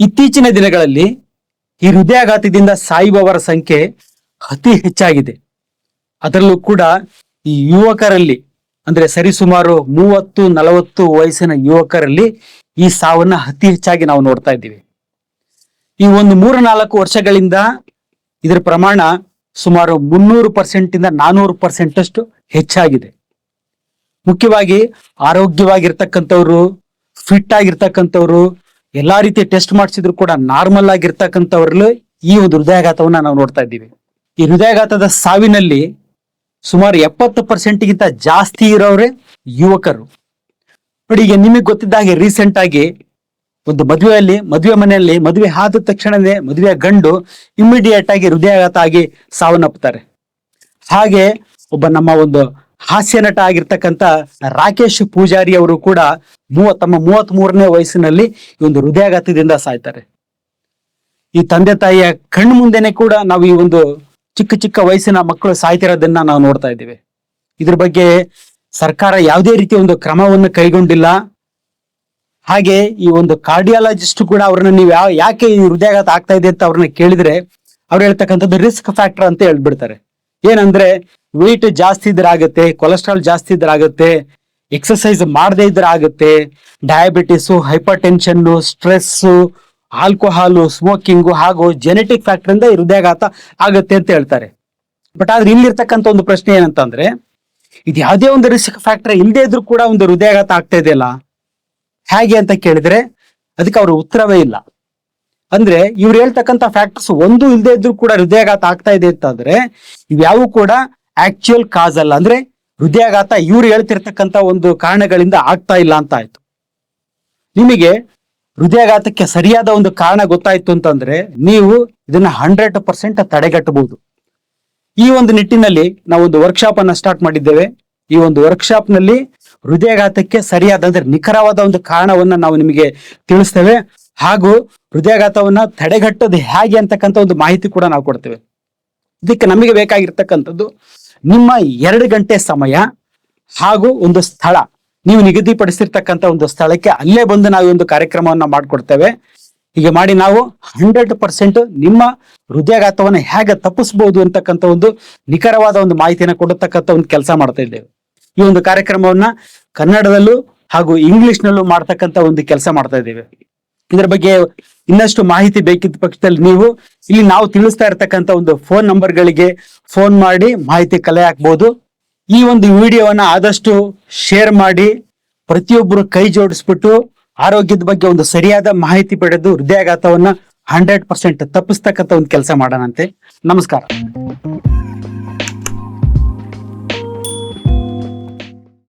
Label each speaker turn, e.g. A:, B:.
A: ಇತ್ತೀಚಿನ ದಿನಗಳಲ್ಲಿ ಈ ಹೃದಯಾಘಾತದಿಂದ ಸಾಯುವವರ ಸಂಖ್ಯೆ ಅತಿ ಹೆಚ್ಚಾಗಿದೆ. ಅದರಲ್ಲೂ ಕೂಡ ಈ ಯುವಕರಲ್ಲಿ, ಅಂದ್ರೆ ಸರಿಸುಮಾರು ಮೂವತ್ತು, ನಲವತ್ತು ವಯಸ್ಸಿನ ಯುವಕರಲ್ಲಿ ಈ ಸಾವನ್ನ ಅತಿ ಹೆಚ್ಚಾಗಿ ನಾವು ನೋಡ್ತಾ ಇದ್ದೀವಿ. ಈ ಒಂದು ಮೂರು ನಾಲ್ಕು ವರ್ಷಗಳಿಂದ ಇದರ ಪ್ರಮಾಣ ಸುಮಾರು ಮುನ್ನೂರು ಪರ್ಸೆಂಟ್ ಇಂದ ನಾನೂರು ಪರ್ಸೆಂಟ್ ಅಷ್ಟು ಹೆಚ್ಚಾಗಿದೆ. ಮುಖ್ಯವಾಗಿ ಆರೋಗ್ಯವಾಗಿರ್ತಕ್ಕಂಥವ್ರು ಫಿಟ್ ಆಗಿರ್ತಕ್ಕಂಥವ್ರು ಎಲ್ಲಾ ರೀತಿಯ ಟೆಸ್ಟ್ ಮಾಡಿಸಿದ್ರು ಕೂಡ ನಾರ್ಮಲ್ ಆಗಿರ್ತಕ್ಕಂಥವ್ರಲ್ಲಿ ಈ ಒಂದು ಹೃದಯಾಘಾತವನ್ನ ನಾವು ನೋಡ್ತಾ ಇದ್ದೀವಿ. ಈ ಹೃದಯಾಘಾತದ ಸಾವಿನಲ್ಲಿ ಸುಮಾರು ಎಪ್ಪತ್ತು ಪರ್ಸೆಂಟ್ಗಿಂತ ಜಾಸ್ತಿ ಇರೋರೆ ಯುವಕರು. ನೋಡಿ, ಈಗ ನಿಮಗೆ ಗೊತ್ತಿದ್ದ ಹಾಗೆ ರೀಸೆಂಟ್ ಆಗಿ ಒಂದು ಮದುವೆಯಲ್ಲಿ, ಮದುವೆ ಮನೆಯಲ್ಲಿ, ಮದುವೆ ಆದ ತಕ್ಷಣವೇ ಮದುವೆಯ ಗಂಡು ಇಮಿಡಿಯೇಟ್ ಆಗಿ ಹೃದಯಾಘಾತ ಆಗಿ ಸಾವನ್ನಪ್ಪುತ್ತಾರೆ. ಹಾಗೆ ಒಬ್ಬ ನಮ್ಮ ಒಂದು ಹಾಸ್ಯ ನಟ ಆಗಿರ್ತಕ್ಕಂಥ ರಾಕೇಶ್ ಪೂಜಾರಿ ಅವರು ಕೂಡ ಮೂವ, ತಮ್ಮ ಮೂವತ್ತ್ ಮೂರನೇ ವಯಸ್ಸಿನಲ್ಲಿ ಈ ಒಂದು ಹೃದಯಾಘಾತದಿಂದ ಸಾಯ್ತಾರೆ. ಈ ತಂದೆ ತಾಯಿಯ ಕಣ್ಣು ಮುಂದೆನೆ ಕೂಡ ನಾವು ಈ ಒಂದು ಚಿಕ್ಕ ಚಿಕ್ಕ ವಯಸ್ಸಿನ ಮಕ್ಕಳು ಸಾಯ್ತಿರೋದನ್ನ ನಾವು ನೋಡ್ತಾ ಇದ್ದೀವಿ. ಇದ್ರ ಬಗ್ಗೆ ಸರ್ಕಾರ ಯಾವುದೇ ರೀತಿಯ ಒಂದು ಕ್ರಮವನ್ನು ಕೈಗೊಂಡಿಲ್ಲ. ಹಾಗೆ ಈ ಒಂದು ಕಾರ್ಡಿಯಾಲಜಿಸ್ಟ್ ಕೂಡ ಅವ್ರನ್ನ ನೀವು ಯಾವ ಯಾಕೆ ಈ ಹೃದಯಾಘಾತ ಆಗ್ತಾ ಇದೆ ಅಂತ ಅವ್ರನ್ನ ಕೇಳಿದ್ರೆ ಅವ್ರು ಹೇಳ್ತಕ್ಕಂಥದ್ದು ರಿಸ್ಕ್ ಫ್ಯಾಕ್ಟರ್ ಅಂತ ಹೇಳ್ಬಿಡ್ತಾರೆ. ಏನಂದ್ರೆ ವೆಯ್ಟ್ ಜಾಸ್ತಿ ಇದ್ರೆ ಆಗುತ್ತೆ ಕೊಲೆಸ್ಟ್ರಾಲ್ ಜಾಸ್ತಿ ಇದ್ರೆ ಆಗುತ್ತೆ ಎಕ್ಸಸೈಸ್ ಮಾಡದೇ ಇದ್ರೆ ಆಗುತ್ತೆ diabetes hypertension stress alcohol smoking ಹಾಗೂ ಜೆನೆಟಿಕ್ ಫ್ಯಾಕ್ಟರ್ ಇಂದ ಈ ಹೃದಯಾಘಾತ ಆಗುತ್ತೆ ಅಂತ ಹೇಳ್ತಾರೆ. ಬಟ್ ಆದ್ರೆ ಇಲ್ಲಿರ್ತಕ್ಕಂಥ ಒಂದು ಪ್ರಶ್ನೆ ಏನಂತಂದ್ರೆ, ಇದು ಯಾವುದೇ ಒಂದು ರಿಸ್ಕ್ ಫ್ಯಾಕ್ಟರ್ ಇಲ್ಲದೆ ಇದ್ರೂ ಕೂಡ ಒಂದು ಹೃದಯಾಘಾತ ಆಗ್ತಾ ಇದೆಯಲ್ಲ? ಹೇಗೆ ಅಂತ ಕೇಳಿದ್ರೆ, ಅದಕ್ಕೆ ಅವ್ರ ಉತ್ತರವೇ ಇಲ್ಲ. ಅಂದ್ರೆ ಇವ್ರು ಹೇಳ್ತಕ್ಕಂಥ ಫ್ಯಾಕ್ಟರ್ಸ್ ಒಂದು ಇಲ್ಲದೆ ಇದ್ರೂ ಕೂಡ ಹೃದಯಾಘಾತ ಆಗ್ತಾ ಇದೆ ಅಂತಂದ್ರೆ, ಇವ್ಯಾವೂ ಕೂಡ ಆಕ್ಚುಯಲ್ ಕಾಸ್ ಅಲ್ಲ. ಅಂದ್ರೆ ಹೃದಯಾಘಾತ, ಇವ್ರು ಹೇಳ್ತಿರ್ತಕ್ಕಂತ ಒಂದು ಕಾರಣಗಳಿಂದ ಆಗ್ತಾ ಇಲ್ಲ ಅಂತ ಆಯ್ತು. ನಿಮಗೆ ಹೃದಯಾಘಾತಕ್ಕೆ ಸರಿಯಾದ ಒಂದು ಕಾರಣ ಗೊತ್ತಾಯ್ತು ಅಂತಂದ್ರೆ ನೀವು ಇದನ್ನ ಹಂಡ್ರೆಡ್ ಪರ್ಸೆಂಟ್ ತಡೆಗಟ್ಟಬಹುದು. ಈ ಒಂದು ನಿಟ್ಟಿನಲ್ಲಿ ನಾವು ಒಂದು ವರ್ಕ್ಶಾಪ್ ಅನ್ನ ಸ್ಟಾರ್ಟ್ ಮಾಡಿದ್ದೇವೆ. ಈ ಒಂದು ವರ್ಕ್ಶಾಪ್ನಲ್ಲಿ ಹೃದಯಾಘಾತಕ್ಕೆ ಸರಿಯಾದ, ಅಂದ್ರೆ ನಿಖರವಾದ ಒಂದು ಕಾರಣವನ್ನ ನಾವು ನಿಮಗೆ ತಿಳಿಸ್ತೇವೆ. ಹಾಗೂ ಹೃದಯಾಘಾತವನ್ನ ತಡೆಗಟ್ಟೋದು ಹೇಗೆ ಅಂತಕ್ಕಂಥ ಒಂದು ಮಾಹಿತಿ ಕೂಡ ನಾವು ಕೊಡ್ತೇವೆ. ಇದಕ್ಕೆ ನಮಗೆ ಬೇಕಾಗಿರ್ತಕ್ಕಂಥದ್ದು ನಿಮ್ಮ ಎರಡು ಗಂಟೆ ಸಮಯ ಹಾಗೂ ಒಂದು ಸ್ಥಳ, ನೀವು ನಿಗದಿಪಡಿಸಿರ್ತಕ್ಕಂಥ ಒಂದು ಸ್ಥಳಕ್ಕೆ ಅಲ್ಲೇ ಬಂದು ನಾವು ಒಂದು ಕಾರ್ಯಕ್ರಮವನ್ನ ಮಾಡಿಕೊಡ್ತೇವೆ. ಹೀಗೆ ಮಾಡಿ ನಾವು ಹಂಡ್ರೆಡ್ ಪರ್ಸೆಂಟ್ ನಿಮ್ಮ ಹೃದಯಾಘಾತವನ್ನು ಹೇಗೆ ತಪ್ಪಿಸಬಹುದು ಅಂತಕ್ಕಂಥ ಒಂದು ನಿಖರವಾದ ಒಂದು ಮಾಹಿತಿಯನ್ನು ಕೊಡತಕ್ಕಂಥ ಒಂದು ಕೆಲಸ ಮಾಡ್ತಾ ಇದ್ದೇವೆ. ಈ ಒಂದು ಕಾರ್ಯಕ್ರಮವನ್ನ ಕನ್ನಡದಲ್ಲೂ ಹಾಗೂ ಇಂಗ್ಲಿಷ್ನಲ್ಲೂ ಮಾಡ್ತಕ್ಕಂಥ ಒಂದು ಕೆಲಸ ಮಾಡ್ತಾ ಇದ್ದೇವೆ. ಇದರ ಬಗ್ಗೆ ಇನ್ನಷ್ಟು ಮಾಹಿತಿ ಬೇಕಿದ್ದ ಪಕ್ಷದಲ್ಲಿ ನೀವು ಇಲ್ಲಿ ನಾವು ತಿಳಿಸ್ತಾ ಇರ್ತಕ್ಕಂಥ ಒಂದು ಫೋನ್ ನಂಬರ್ಗಳಿಗೆ ಫೋನ್ ಮಾಡಿ ಮಾಹಿತಿ ಕಲೆ ಹಾಕ್ಬೋದು. ಈ ಒಂದು ವಿಡಿಯೋವನ್ನ ಆದಷ್ಟು ಶೇರ್ ಮಾಡಿ ಪ್ರತಿಯೊಬ್ಬರು ಕೈ ಜೋಡಿಸ್ಬಿಟ್ಟು ಆರೋಗ್ಯದ ಬಗ್ಗೆ ಒಂದು ಸರಿಯಾದ ಮಾಹಿತಿ ಪಡೆದು ಹೃದಯಾಘಾತವನ್ನ ಹಂಡ್ರೆಡ್ ಪರ್ಸೆಂಟ್ ತಪ್ಪಿಸ್ತಕ್ಕಂಥ ಒಂದು ಕೆಲಸ ಮಾಡೋಣಂತೆ. ನಮಸ್ಕಾರ.